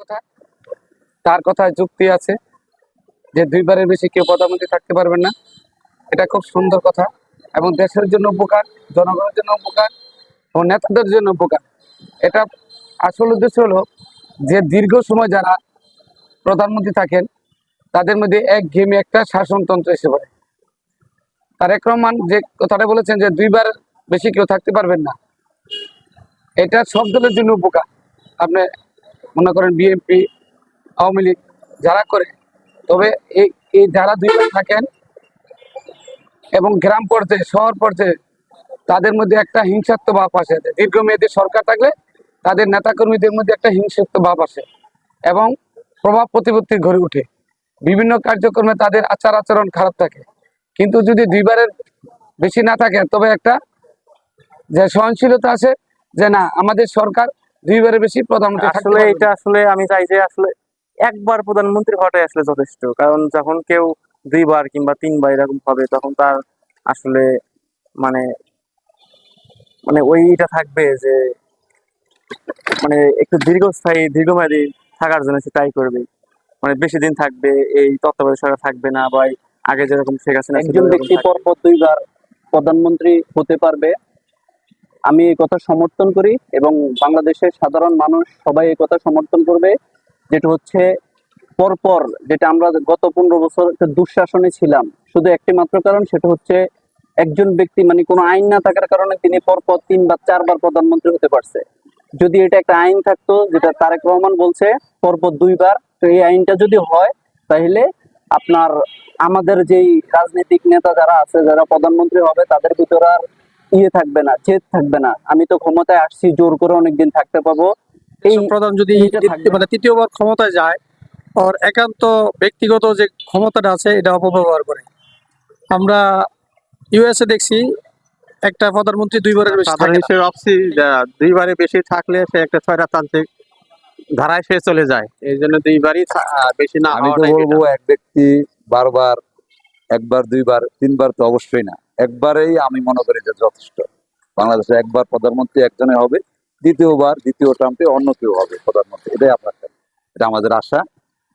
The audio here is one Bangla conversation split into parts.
কথা। তার কথায় যুক্তি আছে যে দুইবারের বেশি কেউ প্রধানমন্ত্রী থাকতে পারবেন না। এটা খুব সুন্দর কথা এবং দেশের জন্য উপকার, জনগণের জন্য উপকার ও নেতাদের জন্য উপকার। এটা আসল উদ্দেশ্য হলো যে দীর্ঘ সময় যারা প্রধানমন্ত্রী থাকেন, তাদের মধ্যে এক ঘেমে একটা শাসনতন্ত্র এসে পড়ে। তারেক রহমান যে কথাটা বলেছেন যে দুইবার বেশি কেউ থাকতে পারবেন না, এটা সব দলের জন্য উপকার। আপনি মনে করেন বিএনপি আওয়ামী লীগ, যারা করে, তবে এই এই যারা দুইবার থাকেন এবং গ্রাম পর্যায়ে, শহর পর্যায়ে, তাদের মধ্যে একটা হিংসাত্ম ভাব আসে। দীর্ঘমেয়াদী সরকার থাকলে তাদের নেতাকর্মীদের মধ্যে একটা হিংসাত্ম ভাব আসে এবং প্রভাব প্রতিপত্তি গড়ে উঠে। বিভিন্ন কার্যক্রমে তাদের আচার আচরণ খারাপ থাকে। কিন্তু যদি দুইবারের বেশি না থাকে, তবে একটা যে সহনশীলতা আছে যে না, আমাদের সরকার দুইবারের বেশি প্রধানমন্ত্রী আসলে এটা আসলে আমি চাই যে আসলে একবার প্রধানমন্ত্রী হওয়াটাই আসলে যথেষ্ট। কারণ যখন কেউ দুইবার কিংবা তিনবার এরকম হবে তখন তার আসলে মানে মানে ওইটা থাকবে যে মানে একটু দীর্ঘস্থায়ী দীর্ঘমেয়াদী থাকার জন্য সে ট্রাই করবে। মানে বেশি দিন থাকবে এই তত্ত্বাবধায়ক সরকার থাকবে না বা আগে যেরকম শেখ হাসিনা একজন ব্যক্তি পরপর দুইবার প্রধানমন্ত্রী হতে পারবে। আমি এই কথা সমর্থন করি এবং বাংলাদেশের সাধারণ মানুষ সবাই এই কথা সমর্থন করবে, যেটা হচ্ছে পরপর যেটা আমরা গত পনেরো বছর একটা দুঃশাসনে ছিলাম। শুধু একটি মাত্র কারণ, সেটা হচ্ছে একজন ব্যক্তি মানে কোনো আইন না থাকার কারণে তিনি পরপর তিনবার, চারবার প্রধানমন্ত্রী হতে পারছে। যদি এটা একটা আইন থাকতো, যেটা তারেক রহমান বলছে, পরপর দুইবার, তো এই আইনটা যদি হয়, তাহলে আপনার আমাদের যেই রাজনৈতিক নেতা যারা আছে, যারা প্রধানমন্ত্রী হবে, তাদের ভিতরে আর ইয়ে থাকবে না জেদ থাকবে না। আমি তো ক্ষমতায় আসছি জোর করে অনেকদিন থাকতে পাবো। এই প্রধান যদি মানে তৃতীয়বার ক্ষমতায় যায় ওর একান্ত ব্যক্তিগত যে ক্ষমতাটা আছে এটা অপব্যবহার করে। আমরা ইউএসএ দেখছি একটা প্রধানমন্ত্রী দুইবারের বেশি সাধারণ হিসেবে ভাবছি দুইবারে বেশি থাকলে সে একটা স্বৈরতান্ত্রিক ধারায় সে চলে যায়। এই জন্য দুইবারই বেশি না আমি তো বলব এক ব্যক্তি বারবার একবার দুইবার তিনবার তো অবশ্যই না। একবারেই আমি মনে করি যে যথেষ্ট। বাংলাদেশে একবার প্রধানমন্ত্রী একজনে হবে, দ্বিতীয়বার, দ্বিতীয় ট্রাম্পে অন্য কেউ হবে প্রধানমন্ত্রী। এটাই আপনার এটা আমাদের আশা।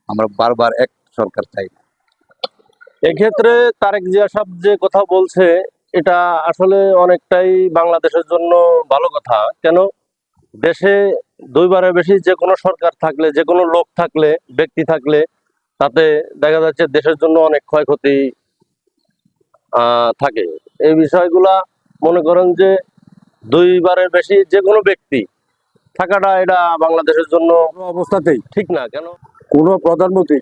আমরা বারবার এক সরকার চাই না। এক্ষেত্রে তারেক জিয়া সাহেব যে কথা বলছে, এটা আসলে অনেকটাই বাংলাদেশের জন্য ভালো কথা। কেন? দেশে দুইবারের বেশি যে কোনো সরকার থাকলে যে কোনো লোক থাকলে, ব্যক্তি থাকলে, তাতে দেখা যাচ্ছে দেশের জন্য অনেক ক্ষয়ক্ষতি থাকে। এই বিষয়গুলা মনে করেন যে দুইবারের বেশি যে কোনো ব্যক্তি থাকাটা এটা বাংলাদেশের জন্য অবস্থাতেই। ঠিক না কেন? কোনো প্রধানমন্ত্রী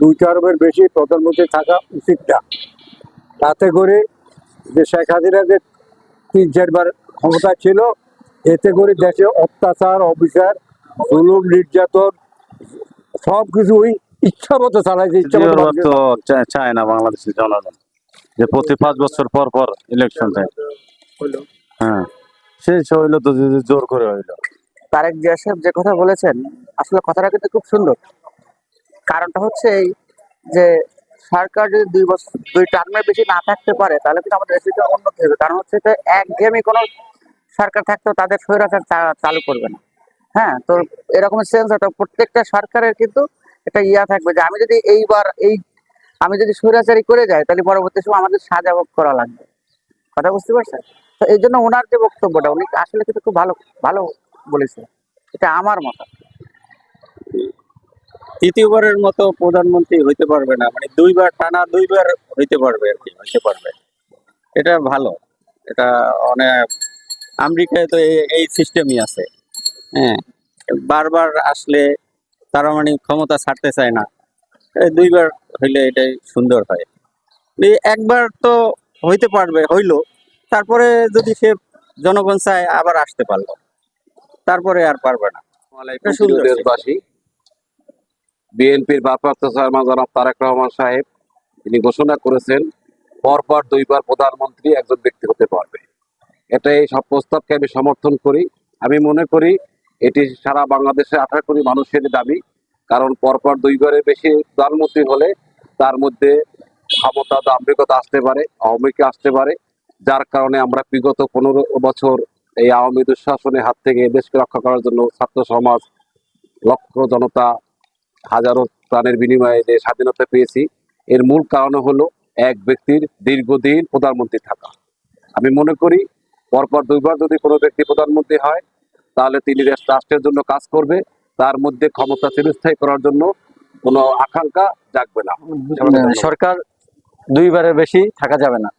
দুই টার্মের বেশি প্রধানমন্ত্রী থাকা উচিত না। তাতে করে যে শেখ হাসিনা যে তিন চারবার ক্ষমতা ছিল এতে করে দেশে অত্যাচার অবিচার জুলুম নির্যাতন সব কিছুই ইচ্ছা মতো চালাইছে ইচ্ছা মতো চায় না বাংলাদেশের জনগণ। যে প্রতি পাঁচ বছর পর পর ইলেকশন হয় হ্যাঁ সেই হইল তো জোর করে হইল। তারেক জিয়া সাহেব যে কথা বলেছেন আসলে কথাটা কিন্তু খুব সুন্দর। কারণটা হচ্ছে এই যে সরকার যদি দুই বছর দুই টার্মের বেশি না থাকতে পারে তাহলে কিন্তু আমাদের দেশে উন্নতি হবে। কারণ হচ্ছে যে একঘেয়েমি কোনো সরকার থাকতেও তাদের স্বৈরাচার চালু করবে না। হ্যাঁ তো এরকম সেন্স একটা প্রত্যেকটা সরকারের কিন্তু একটা ইয়া থাকবে যে আমি যদি এইবার এই আমি যদি স্বৈরাচারী করে যাই, তাহলে পরবর্তী সময় আমাদের সাজা ভোগ করা লাগবে। কথা বুঝতে পারছেন? তো এই জন্য ওনার যে বক্তব্যটা, উনি আসলে কিন্তু খুব ভালো ভালো বলেছে এটা আমার মত। তৃতীয়বারের মতো প্রধানমন্ত্রী হইতে পারবে না মানে দুইবার টানা দুইবার হইতে পারবে আর কি, হইতে পারবে। এটা ভালো। এটা অনেক আমেরিকায় তো এই- সিস্টেমই আছে। হ্যাঁ বারবার আসলে তারা মানে ক্ষমতা ছাড়তে চায় না। দুইবার হইলে এটাই সুন্দর হয়। একবার তো হইতে পারবে হইল। তারপরে যদি সে জনগণ চায় আবার আসতে পারল। তারপরে আর পারবে না। দেশবাসী বিএনপির ভারপ্রাপ্ত চেয়ারম্যান জনাব তারেক রহমান সাহেব তিনি ঘোষণা করেছেন পরপর দুইবার প্রধানমন্ত্রী একজন ব্যক্তি হতে পারবে। এটা এই সব প্রস্তাবকে আমি সমর্থন করি। আমি মনে করি এটি সারা বাংলাদেশে আঠারো কোটি মানুষের দাবি। কারণ পরপর দুইবারের বেশি প্রধানমন্ত্রী হলে তার মধ্যে ক্ষমতা দাম্ভিকতা আসতে পারে, আওয়ামীকে আসতে পারে, যার কারণে আমরা বিগত পনেরো বছর এই আওয়ামী দুঃশাসনের হাত থেকে দেশকে রক্ষা করার জন্য ছাত্র সমাজ, লক্ষ জনতা হাজারো প্রাণের বিনিময়ে যে স্বাধীনতা পেয়েছি, এর মূল কারণ হলো এক ব্যক্তির দীর্ঘদিন প্রধানমন্ত্রী থাকা। আমি মনে করি পরপর দুইবার যদি কোনো ব্যক্তি প্রধানমন্ত্রী হয়, তাহলে তিনি রাষ্ট্রের জন্য কাজ করবে তার মধ্যে ক্ষমতা চিরস্থায়ী করার জন্য কোনো আকাঙ্ক্ষা জাগবে না। সরকার দুইবারের বেশি থাকা যাবে না।